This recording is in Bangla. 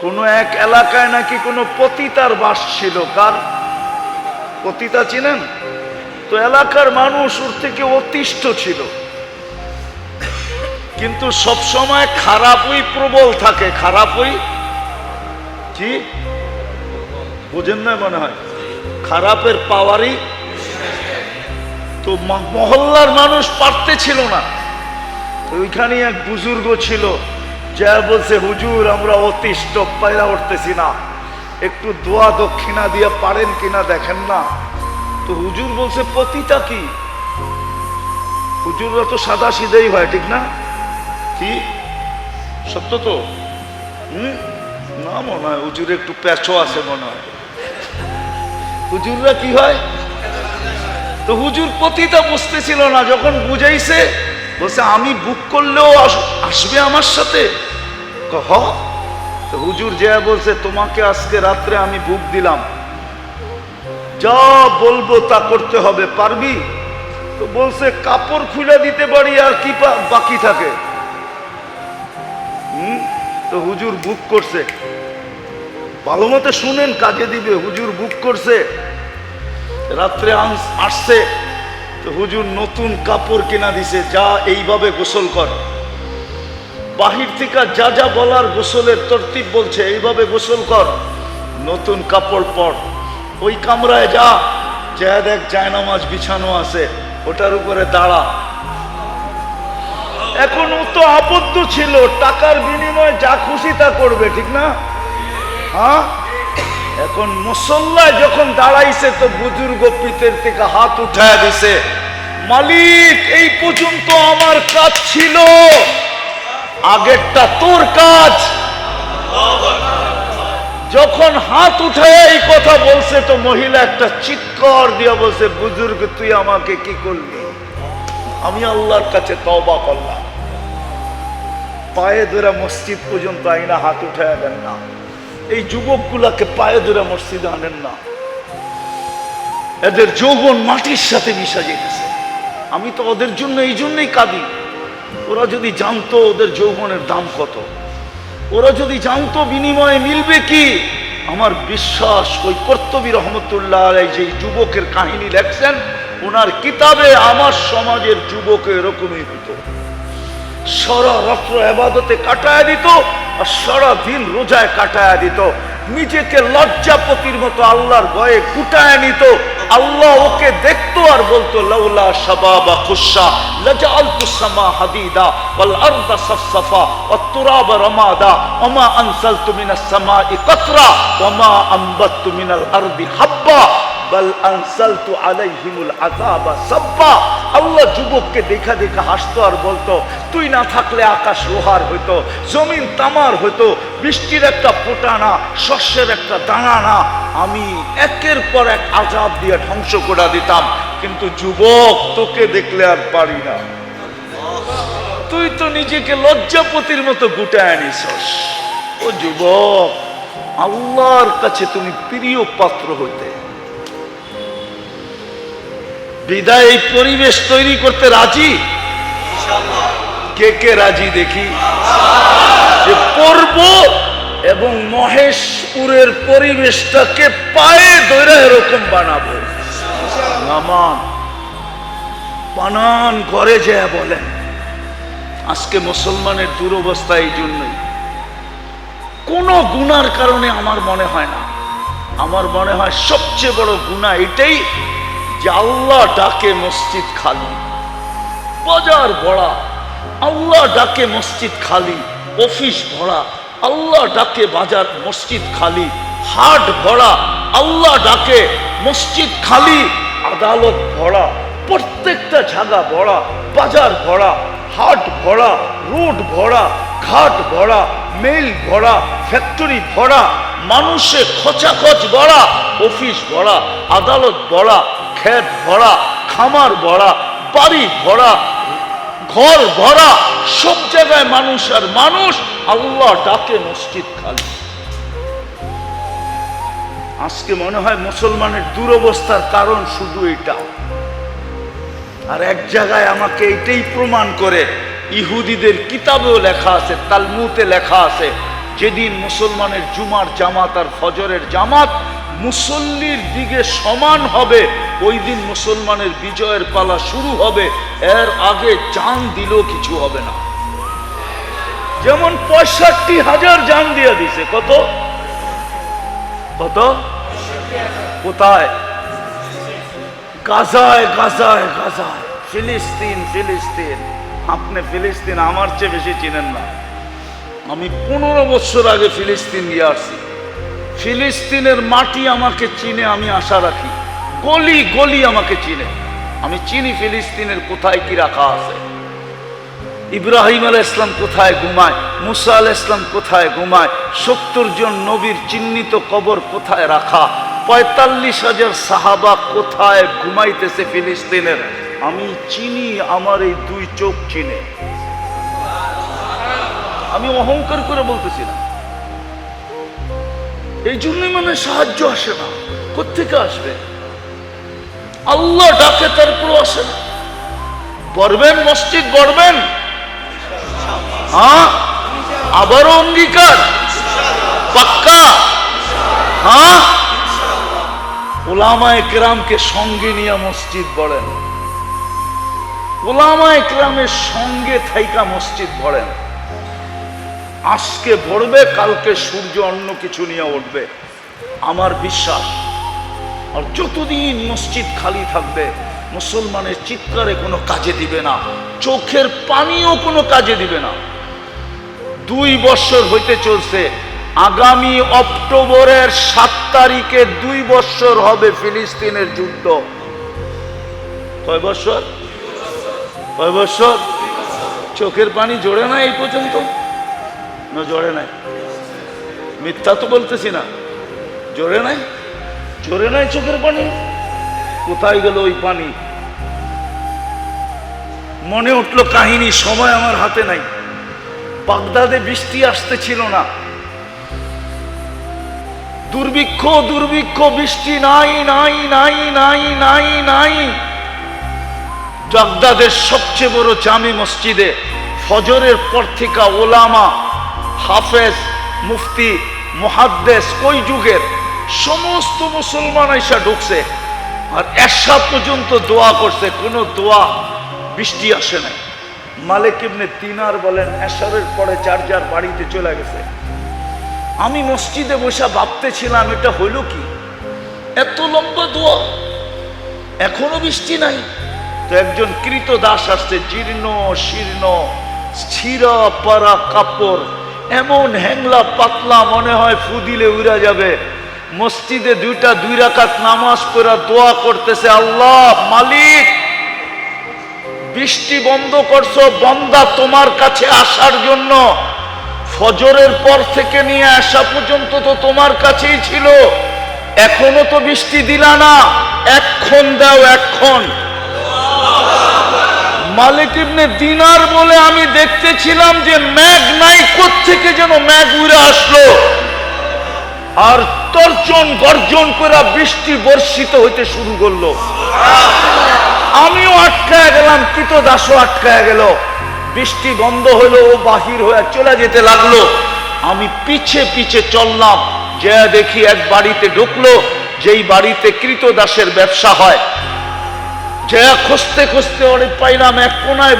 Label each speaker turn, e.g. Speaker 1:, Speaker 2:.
Speaker 1: কোনো এক এলাকায় নাকি কোনো পতিতার বাস ছিল, কার? পতিতা চিনেন তো এলাকার মানুষ ওর থেকে অতিষ্ঠ ছিল। কিন্তু সব সময় খারাপই প্রবল থাকে, খারাপই কি? বোঝেন না মনে হয়। খারাপের পাওয়ারই তো মহল্লার মানুষ পারতে ছিল না। ওইখানে এক বুজুর্গ ছিল। যা বলছে, হুজুর, আমরা অতিষ্ঠ, পায়রা উঠতেছি না। একটু দোয়া দক্ষিণা দিয়ে পারেন কিনা দেখেন না। তো হুজুর বলছে, পতিতা কি? হুজুররা তো সাদা সিধেই হয়, ঠিক না? কি? সত্য তো? হুম? না মনে হয়, হুজুর একটু প্যাচো আছে মনে হয়। হুজুররা কি হয়? তো হুজুর পতিতা বুঝতেছিল না, যখন বুঝাইছে, বলছে, আমি বুক করলেও আস- আসবে আমার সাথে? ক, হ তো হুজুর যে বলছে তোমাকে আজকে রাত্রে আমি বুক দিলাম। যা বলব তা করতে হবে পারবি? তো বলছে কাপড় খুলে দিতে পারি আর কি বাকি থাকে। তো হুজুর বুক করছে। ভালো মতো শুনেন কাজে দিবে হুজুর বুক করছে। রাত্রে আসছে তো হুজুর নতুন কাপড় কেনা দিছে যা এইভাবে গোসল কর। বাহির থেকে যা যা বলার গোসলের তরতিব বলছে, এইভাবে গোসল কর, নতুন কাপড় পর। ওই কামরায় যা যা দেখ জায়নামাজ বিছানো আছে, ওটার উপরে দাঁড়া। এখন ও তো আবদ্ধ ছিল, টাকার বিনিময়ে যা খুশি তা করবে, ঠিক না? হ্যাঁ? এখন মুসল্লায় যখন দাঁড়াইছে, তো বুজুর্গ পিতের থেকে হাত উঠায় দিছে, মালিক, এই পর্যন্ত আমার কাজ ছিল। আগেরটা তোর কাজ। যখন হাত উঠায় এই কথা বলছে, তো মহিলা একটা চিৎকার দিয়া বলছে, বুজুর্গ, তুই আমাকে কি করলি? আমি আল্লাহর কাছে তওবা করলাম। পায়ে ধরে মসজিদ পর্যন্ত আইনা হাত উঠায় দেন না। এই যুবকগুলাকে পায়ে ধরে মসজিদে আনেন না। এদের যৌবন মাটির সাথে মিশা যেতেছে। আমি তো ওদের জন্য এই জন্যই কাঁদি। ওরা যদি জানতো ওদের যৌবনের দাম কত, ওরা যদি জানতো বিনিময়ে মিলবে কি, আমার বিশ্বাস ওই কর্তবী রহমতুল্লাহ যে যুবকের কাহিনী লেখছেন, ওনার কিতাবে আমার সমাজের যুবক এরকমই হতো। সারা রাত্র আবাদতে কাটায় দিত আর সারা দিন রোজায় কাটায় দিত। নিজেকে লজ্জাপতির মতো আল্লাহর ভয়ে কুটায় নিত। আল্লাহ ওকে দেখতো আর বলতো, লাউলা শাবাবা খুশা, লাজআলতু সামা হাদিদা, ওয়াল আরদা সাফসাফা, ওয়াত তুরাবা রামাদা ওমা আনসালতু মিনাস সামাই কাতরা ওমা আনবাততু মিনাল আরদি হাব্বা, বল আনসালতু আলাইহিমুল আযাবা সাব্বা। আল্লাহ যুবককে দেখা দেখা হাসতো আর বলতো, তুই না থাকলে আকাশ লোহার হইতো, জমিন তামার হইতো বৃষ্টির একটা ফোঁটা না শস্যের একটা দানা না আমি একের পর এক আজাব দিয়ে ধ্বংস করে দিতাম। কিন্তু যুবক, তোকে দেখলে আর পারি না। তুই তো নিজেকে লজ্জাপতির মতো গুটায় আনিসস ও যুবক, আল্লাহর কাছে তুমি প্রিয় পাত্র হইতে। বিদায় এই পরিবেশ তৈরি করতে রাজি? কে কে রাজি দেখি? যে পর্ব এবং মহেশপুরের পরিবেশটাকে পায়ে ধরে এরকম বানাবো। বানান করে যে বলেন। আজকে মুসলমানের দুরবস্থা এই জন্যই। কোনো গুনার কারণে আমার মনে হয় না। আমার মনে হয় সবচেয়ে বড় গুণা এটাই যে আল্লাহ ডাকে মসজিদ খালি। বাজার ভরা আল্লাহ ডাকে মসজিদ খালি। অফিস ভরা, আল্লাহ ডাকে বাজার মসজিদ খালি, হাট ভরা, আল্লাহ ডাকে মসজিদ খালি, আদালত ভরা, প্রত্যেকটা জায়গা ভরা, বাজার ভরা, হাট ভরা, রোড ভরা, ঘাট ভরা, মেল ভরা, ফ্যাক্টরি ভরা, মানুষে খচাখচ ভরা, অফিস ভরা, আদালত ভরা ক্ষেত ভরা, খামার ভরা, বাড়ি ভরা, ঘর ভরা। সব জায়গায় মানুষ আর মানুষ, আল্লাহ ডাকে মসজিদ খালি। আজকে মনে হয় মুসলমানের দুরবস্থার কারণ শুধু এটা। আর এক জায়গায় আমাকে এটাই প্রমাণ করে, ইহুদিদের কিতাবেও লেখা আছে তালমুতে লেখা আছে, যেদিন মুসলমানের জুমার জামাত আর ফজরের জামাত মুসল্লির দিকে সমান হবে, ওই দিন মুসলমানের বিজয়ের পালা শুরু হবে, এর আগে চান দিলেও কিছু হবে না। যেমন পঁয়ষট্টি হাজার জান দিয়ে দিছে, কত? কত? কোথায়? গাজায় গাজায় গাজায়। ফিলিস্তিন ফিলিস্তিন। আপনি ফিলিস্তিন, আমার চেয়ে বেশি চিনেন না। আমি পনেরো বছর আগে ফিলিস্তিন গিয়ে আসছি। ফিলিস্তিনের মাটি আমাকে চিনে, আমি আশা রাখি। গলি গলি আমাকে চিনে। আমি চিনি ফিলিস্তিনের কোথায় কি রাখা আছে। ইব্রাহিম আল ইসলাম কোথায় ঘুমায়? মুসা আল ইসলাম কোথায় ঘুমায়? সত্তর জন নবীর চিহ্নিত কবর কোথায় রাখা? পঁয়তাল্লিশ হাজার সাহাবা কোথায় ঘুমাইতেছে ফিলিস্তিনের? আমি চিনি, আমার এই দুই চোখ চিনে। আমি অহংকার করে বলতেছি না এই জন্যই মানে সাহায্য আসে না। কোথেকে আসবে? আল্লাহ ডাকে তারপর আসে না। গড়বেন, মসজিদ গড়বেন? হ্যাঁ? আবারও অঙ্গীকার? পাক্কা? হ্যাঁ? ওলামায় কেরামকে সঙ্গে নিয়ে মসজিদ গড়েন। ওলামায় কেরামের সঙ্গে থাইকা মসজিদ গড়েন। আজকে ভরবে, কালকে সূর্য অন্য কিছু নিয়ে উঠবে। আমার বিশ্বাস, আর যতদিন মসজিদ খালি থাকবে, মুসলমানের চিৎকারে কোনো কাজে দিবে না, চোখের পানিও কোনো কাজে দিবে না। দুই বছর হইতে চলছে, আগামী অক্টোবরের সাত তারিখে দুই বছর হবে ফিলিস্তিনের যুদ্ধ। কয় বছর? কয় বছর? চোখের পানি জোরে না এই পর্যন্ত? না, জোরে নাই। মিথ্যা তো বলতেছি না। জোরে নাই? জোরে নাই চোখের পানি? কোথায় গেল ওই পানি? মনে উঠল কাহিনী সময় আমার হাতে নাই। বাগদাদে বৃষ্টি আসতে ছিল না। দুর্ভিক্ষ দুর্ভিক্ষ, বৃষ্টি নাই নাই নাই নাই নাই নাই। বাগদাদের সবচেয়ে বড় জামে মসজিদে ফজরের পর থেকে ওলামা হাফেজ, মুফতি, মহাদ্দেশ কই যুগের সমস্ত মুসলমান এসা ঢুকছে আর এসা পর্যন্ত দোয়া করছে, কোনো দোয়া বৃষ্টি আসে নাই। মালিক ইবনে তিনার বলেন এশারের পরে যার যার বাড়িতে চলে গেছে। আমি মসজিদে বসে ভাবতেছিলাম, এটা হইল কি? এত লম্বা দোয়া, এখনও বৃষ্টি নাই। তো একজন কৃত দাস আসছে, জীর্ণ, শীর্ণ ছিঁড়া পারা কাপড় এমন হ্যাংলা পাতলা মনে হয় ফুদিলে উড়া যাবে। মসজিদে দুইটা, দুই রাকাত নামাজ পড়া দোয়া করতেছে, আল্লাহ মালিক, বৃষ্টি বন্ধ করছ, বন্দা তোমার কাছে আসার জন্য। ফজরের পর থেকে নিয়ে আসা পর্যন্ত তো তোমার কাছেই ছিল। এখনও তো বৃষ্টি দিলা না। এক্ষণ দাও এক্ষণ মালিক ইবনে দিনার বলে আমি দেখতেছিলাম যে ম্যাগ নাই থেকে যেন ম্যাগ উড়ে আসলো? আর তর্জন গর্জন করে বৃষ্টি বর্ষিত হইতে শুরু করল। আমিও আটকায় গেলাম কৃত দাসও আটকায় গেল। বৃষ্টি বন্ধ হলো ও বাহির হয়ে চলে যেতে লাগল। আমি পিছে পিছে চললাম যে দেখি এক বাড়িতে ঢুকলো, যেই বাড়িতে কৃত দাসের ব্যবসা হয়। যে খুঁজতে খুঁজতে ওরে পাইলাম এক কোনায়